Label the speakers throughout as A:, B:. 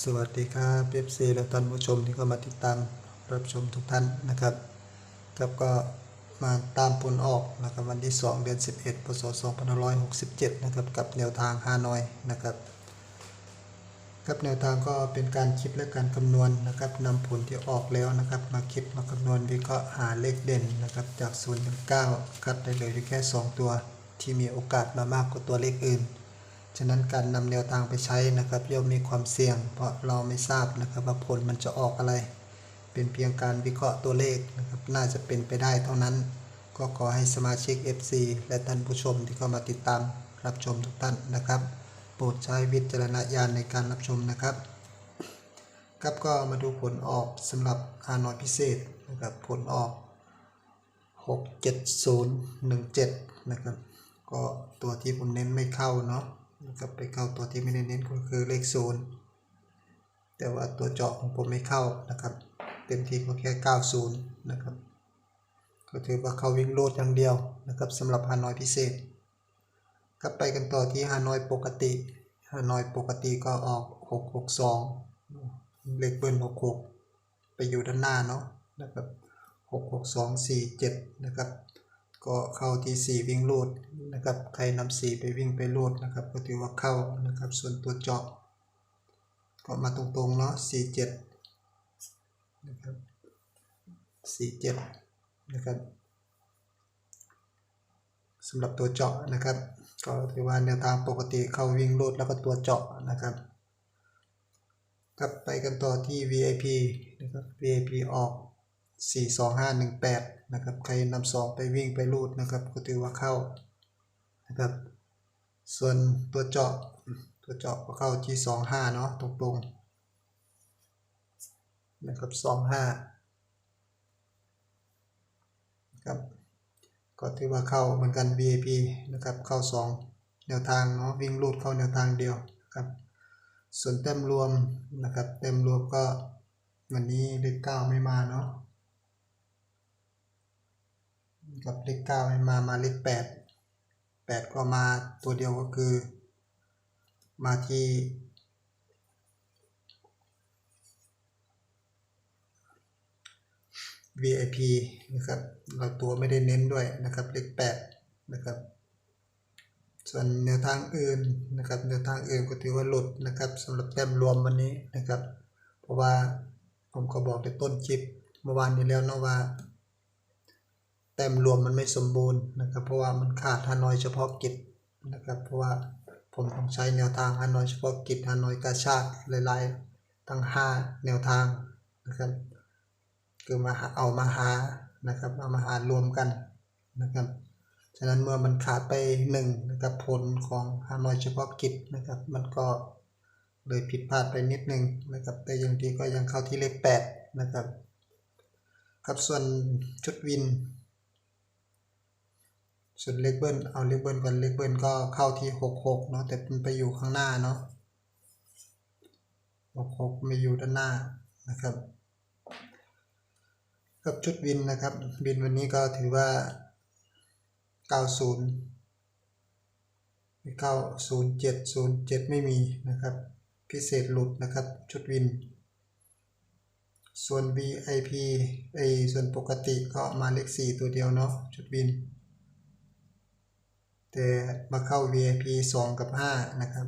A: สวัสดีครับเอฟซีและท่านผู้ชมที่เข้ามาติดตามรับชมทุกท่านนะครับครับก็มาตามผลออกนะครับวันที่ 2 เดือน 11พศ2567 นะครับกับแนวทางฮานอยนะครับกับแนวทางก็เป็นการคิดและการคำนวณนะครับนำผลที่ออกแล้วนะครับ มาคิดมาคำนวณวิเคราะห์หาเลขเด่นนะครับจาก0ถึง9คัดได้เลยอยู่แค่ 2 ตัวที่มีโอกาสมามากกว่าตัวเลขอื่น ฉะนั้นการนำแนวทางไปใช้นะครับย่อมมีความเสี่ยง เพราะเราไม่ทราบนะครับว่าผลมันจะออกอะไร เป็นเพียงการวิเคราะห์ตัวเลขนะครับน่าจะเป็นไปได้เท่านั้น ก็ขอให้สมาชิก FC และท่านผู้ชมที่เข้ามาติดตามรับชมทุกท่านนะครับ โปรดใช้วิจารณญาณในการรับชมนะครับครับก็มาดูผลออกสำหรับอานอยพิเศษนะครับผลออก 67017 นะครับ ก็ตัวที่ผมเน้นไม่เข้าเนาะ นะครับไปเข้าตัวที่ไม่ได้เน้นก็คือเลขศูนย์แต่ว่าตัวเจาะของผมไม่เข้านะครับ เต็มที่ก็แค่ 90 นะครับ ก็ถือว่าเข้าวิ่งโลดอย่างเดียวนะครับสำหรับฮานอยพิเศษก็ไปกันต่อที่ฮานอยปกติฮานอยปกติก็ออก 662 เลขเบิ้ล66 ไปอยู่ด้านหน้าเนาะนะครับ 66247 นะครับ ก็เข้าที่ 4 วิ่งลูดนะครับ ใครนำ4ไปวิ่งไปลูดนะครับ ก็ถือว่าเข้านะครับ ส่วนตัวเจาะก็มาตรงๆเนาะ47นะครับ47นะครับสำหรับตัวเจาะนะครับ ก็ถือว่าแนวทางปกติเข้าวิ่งลูดแล้วก็ตัวเจาะนะครับกลับไปกันต่อที่ VIP นะครับ VIP ออก 42518นะครับใครนำสองไปวิ่งไปรูดนะครับก็ถือว่าเข้านะครับส่วนตัวเจาะตัวเจาะก็เข้าที่25เนาะตรงๆนะครับ25นะครับก็ถือว่าเข้าเหมือนกัน VIP นะครับเข้า 2 แนวทางเนาะวิ่งรูดเข้าแนวทางเดียวนะครับส่วนเต็มรวมนะครับเต็มรวมก็วันนี้เลข9ไม่มาเนาะ กับเลขเก้าไม่มามาเลขแปดแปดก็มาตัวเดียวก็คือ มาที่ VIP นะครับ เราตัวไม่ได้เน้นด้วยนะครับเลขแปดนะครับ ส่วนแนวทางอื่นนะครับแนวทางอื่นก็ถือว่าหลุดนะครับสำหรับแต้มรวมวันนี้นะครับ เพราะว่าผมก็บอกในต้นคลิปเมื่อวานนี้แล้วเนาะว่า แต้มรวมมันไม่สมบูรณ์นะครับ เพราะว่ามันขาดฮานอยเฉพาะกิจนะครับ เพราะว่าผมต้องใช้แนวทางฮานอยเฉพาะกิจฮานอยกาชาติหลายๆทั้ง 5 แนวทางนะครับคือมาเอามาหานะครับเอามาหารวมกันนะครับฉะนั้นเมื่อมันขาดไปหนึ่งนะครับผลของฮานอยเฉพาะกิจนะครับ มันก็เลยผิดพลาดไปนิดนึงนะครับ แต่ยังดีก็ยังเข้าที่เลขแปดนะครับ ครับส่วนชุดวิน ส่วนเลขเบิ้ลเอาเลขเบิ้ลกันเลขเบิ้ลก็เข้าที่หกหกเนาะแต่มันไปอยู่ข้างหน้าเนาะหกหกไม่อยู่ด้านหน้านะครับกับชุดวินนะครับวินวันนี้ก็ถือว่าเก้าศูนย์เก้าศูนย์เจ็ดศูนย์เจ็ดไม่มีนะครับ พิเศษหลุดนะครับชุดวิน ส่วน VIP ไอส่วนปกติก็มาเลข 4 ตัวเดียวเนาะชุดบิน แต่มาเข้า VIP 2 กับ 5 นะครับ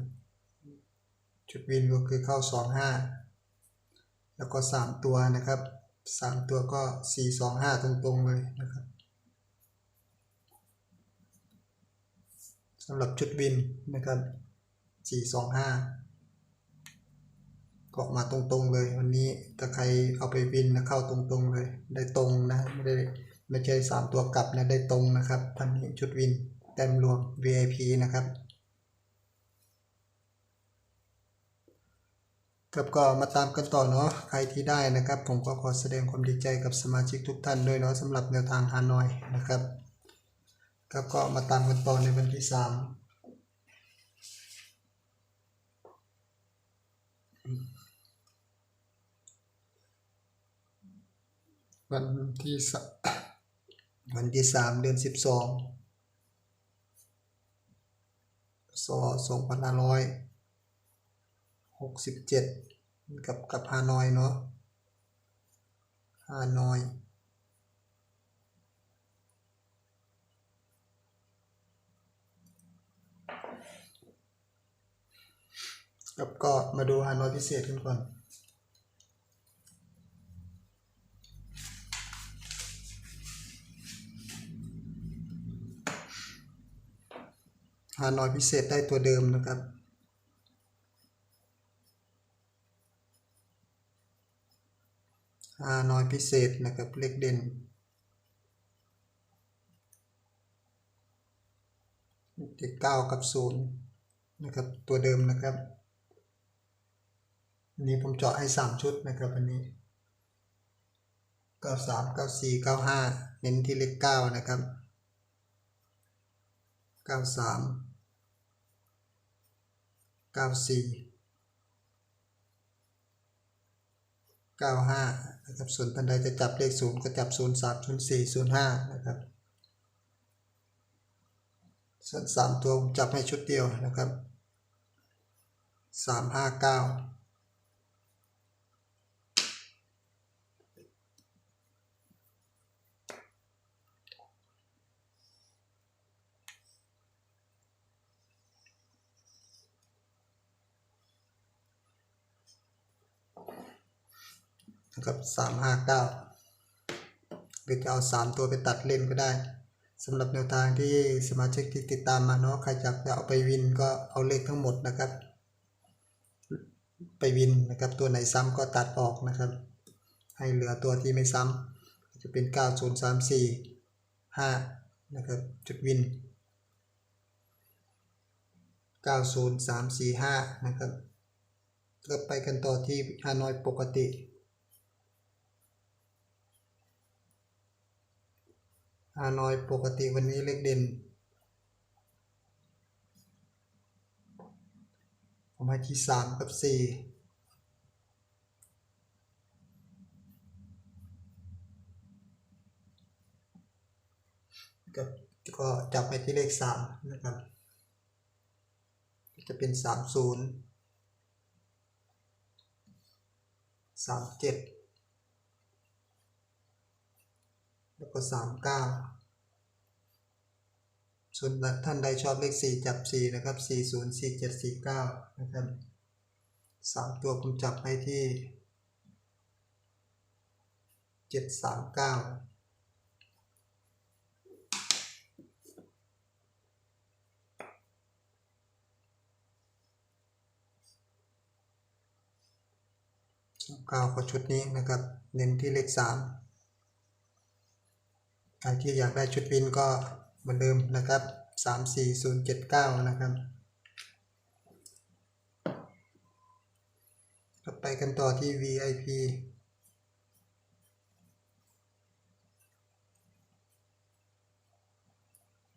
A: ชุดบินก็คือเข้า 2 5 แล้วก็ 3 ตัวนะครับ 3 ตัวก็ 4 2 5 ตรงๆเลยนะครับสำหรับชุดบินนะครับ 4 2 5 ก็มาตรงๆเลยวันนี้ถ้าใครเอาไปวินนะเข้าตรงๆเลย ได้ตรงนะ ไม่ได้ไม่ใช่สามตัวกลับนะ ได้ตรงนะครับทันนี้ชุดวิน เต็มรวม VIP นะครับครับก็มาตามกันต่อเนาะใครที่ได้นะครับ ผมก็ขอแสดงความดีใจกับสมาชิกทุกท่านด้วยเนาะสำหรับแนวทางฮานอยนะครับครับก็มาตามกันต่อในวันที่สามวันที่สวันที่สามเดือนสิบสอง สสองพันห้าร้อยหกสิบเจ็ดกับกับฮานอยเนาะฮานอยกับก็มาดูฮานอยพิเศษกันก่อน ฮานอยพิเศษได้ตัวเดิมนะครับฮานอยพิเศษนะครับเลขเด่นติดเก้ากับศูนย์นะครับตัวเดิมนะครับอันนี้ผมเจาะให้สามชุดนะครับอันนี้เก้าสามเก้าสี่เก้าห้าเน้นที่เลขเก้านะครับเก้าสาม เก้าสี่เก้าห้านะครับ ส่วนท่านใดจะจับเลขศูนย์ก็จับศูนย์สามศูนย์สี่ศูนย์ห้านะครับ ส่วนสามตัวจับให้ชุดเดียวนะครับสามห้าเก้า นะครับสามห้าเก้าหรือจะเอาสามตัวไปตัดเล่นก็ได้สำหรับแนวทางที่สมาชิกที่ติดตามมาเนาะใครอยากจะเอาไปวินก็เอาเลขทั้งหมดนะครับ ไปวินนะครับ ตัวไหนซ้ำก็ตัดออกนะครับ ให้เหลือตัวที่ไม่ซ้ำจะเป็น 9034 5 นะครับ จุดวิน 90345 นะครับก็ไปกันต่อที่ฮานอยปกติ ฮานอยปกติวันนี้เลขเด่น ผมให้ที่สามกับสี่ก็จับไปที่เลขสามนะครับจะเป็นสามศูนย์สามเจ็ดแล้ว ก็สามเก้าส่วนท่านใดชอบเลขสี่จับสี่นะครับสี่ศูนย์สี่เจ็ดสี่เก้านะครับสามตัวผมจับให้ที่เจ็ดสามเก้าเก้าก็ชุดนี้นะครับ เน้นที่เลขสาม ใครที่อยากได้ชุดวินก็เหมือนเดิมนะครับสามสี่ศูนย์เจ็ดเก้านะครับต่อไปกันต่อที่ VIP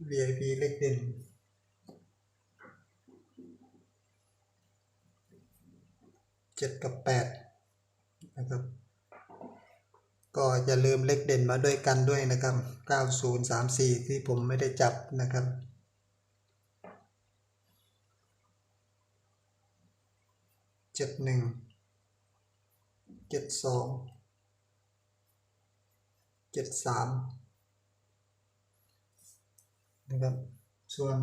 A: VIP เลขเด่นเจ็ดกับแปดนะครับ ก็อย่าลืมเลขเด่นมาด้วยกันด้วยนะครับ 9034 ที่ผมไม่ได้จับนะครับเจ็ดหนึ่งเจ็ดสองเจ็ดสามนะครับ ส่วน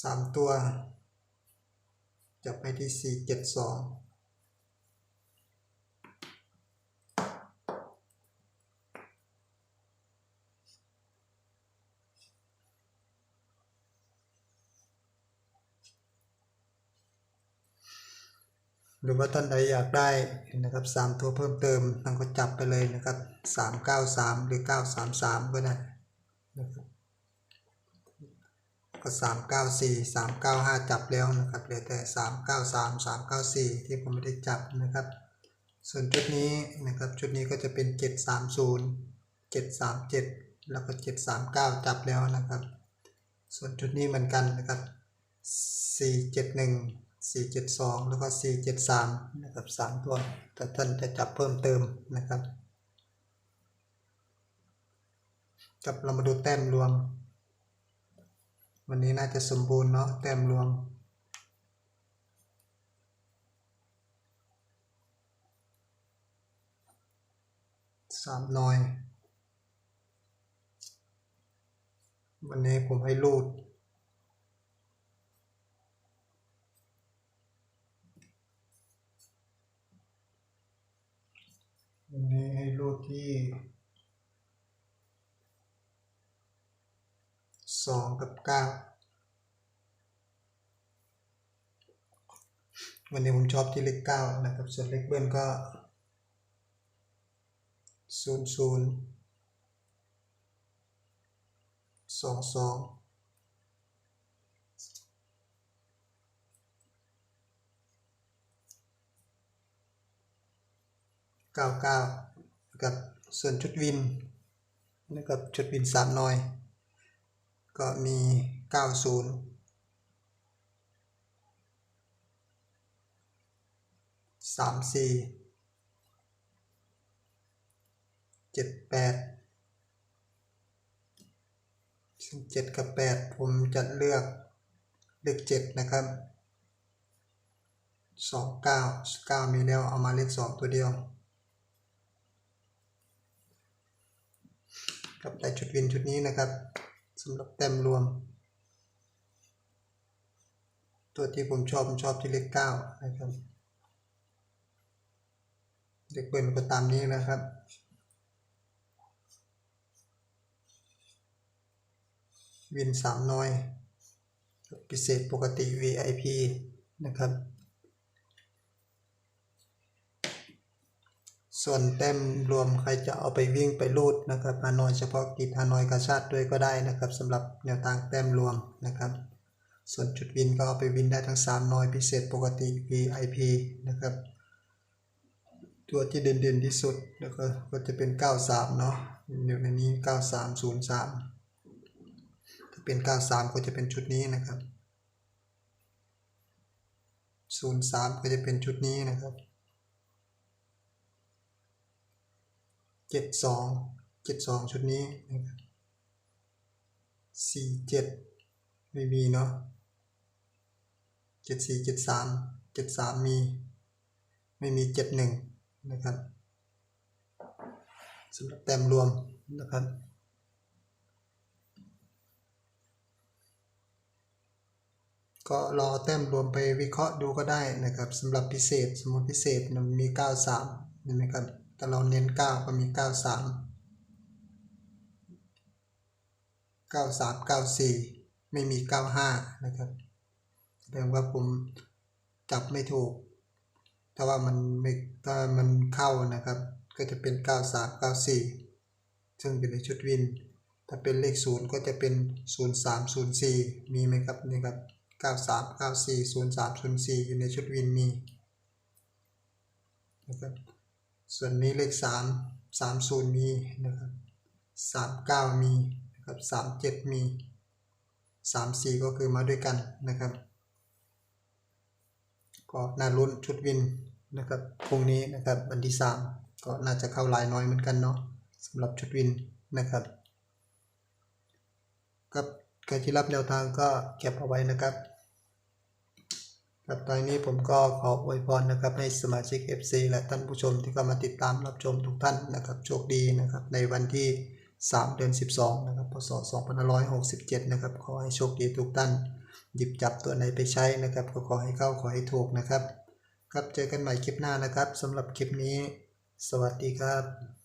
A: สามตัว จับไปที่สี่เจ็ดสอง หรือว่าท่านใดอยากได้นะครับสามตัวเพิ่มเติมท่านก็จับไปเลยนะครับสามเก้าสามหรือเก้าสามสามก็ได้นะครับก็สามเก้าสี่สามเก้าห้าจับแล้วนะครับเหลือแต่สามเก้าสามสามเก้าสี่ที่ผมไม่ได้จับนะครับ ส่วนชุดนี้นะครับชุดนี้ก็จะเป็นเจ็ดสามศูนย์เจ็ดสามเจ็ดแล้วก็เจ็ดสามเก้าจับแล้วนะครับ ส่วนชุดนี้เหมือนกันนะครับสี่เจ็ดหนึ่ง 472 แล้วก็ 473 นะครับ 3 ตัว แต่ท่านจะจับเพิ่มเติมนะครับกับเรามาดูแต้มรวม วันนี้น่าจะสมบูรณ์เนาะแต้มรวมสามน้อย วันนี้ผมให้ลูด กับเก้าวันนี้ผมชอบที่เลขเก้านะครับ ส่วนเลขเบิ้ลก็ศูนย์ศูนสองสองเก้าเก้ากับส่วนชุดวินนะครับชุดวินสามน่อย ก็มีเก้าศูนย์สามสี่เจ็ดแปดซึ่งเจ็ดกับแปดผมจะเลือกเลขเจ็ดนะครับสองเก้าเก้ามีแล้วเอามาเลขสองตัวเดียวกับได้ชุดวินชุดนี้นะครับ สำหรับแต้มรวม ตัวที่ผมชอบผมชอบที่เลขเก้านะครับเด็กเปิลก็ตามนี้นะครับวินสามน้อย พิเศษปกติ VIP นะครับ ส่วนเต็มรวมใครจะเอาไปวิ่งไปรูดนะครับฮานอยเฉพาะกิจฮานอยกาชาติด้วยก็ได้นะครับสำหรับแนวทางแต้มรวมนะครับ ส่วนจุดวินก็เอาไปวินได้ทั้ง3น้อยพิเศษปกติ VIP นะครับ ตัวที่เด่นๆที่สุดแล้วก็ก็จะเป็น 93 เนาะอยู่ในนี้ 9303 ถ้าเป็น 93 ก็จะเป็นชุดนี้นะครับ 03 ก็จะเป็นชุดนี้นะครับ 72 72ชุดนี้นะครับ47ไม่มีเนาะ74 73 73มี ไม่มี71นะครับสำหรับแต้มรวมนะครับก็รอแต้มรวมไปวิเคราะห์ดูก็ได้นะครับสำหรับพิเศษสมมติพิเศษมันมี 93เห็นไหมครับ แต่เราเน้น 9 ก็มี 93 93 94 ไม่มี 95 นะครับแสดงว่าผมจับไม่ถูก ถ้าว่ามันไม่ถ้ามันเข้านะครับ ก็จะเป็น 93 94 ซึ่งอยู่ในชุดวิน ถ้าเป็นเลขศูนย์ก็จะเป็น 03 04 มีไหมครับนี่ครับ 93 94 03 04 อยู่ในชุดวินมีนะครับ ส่วนนี้เลข 3 30 มีนะครับ 39 มีนะครับ37 มี 34 ก็คือมาด้วยกันนะครับ ก็น่าลุ้นชุดวินนะครับพรุ่งนี้นะครับวันที่ 3 ก็น่าจะเข้าลายน้อยเหมือนกันเนาะสำหรับชุดวินนะครับครับใครที่รับแนวทางก็เก็บเอาไว้นะครับ ครับตอนนี้ผมก็ขออวยพรนะครับให้สมาชิก FC และท่านผู้ชมที่เข้ามาติดตามรับชมทุกท่านนะครับโชคดีนะครับในวันที่ 3 เดือน 12 นะครับพศ 2567 นะครับขอให้โชคดีทุกท่าน หยิบจับตัวไหนไปใช้นะครับก็ขอให้เข้าขอให้ถูกนะครับ ครับเจอกันใหม่คลิปหน้านะครับสำหรับคลิปนี้ สวัสดีครับ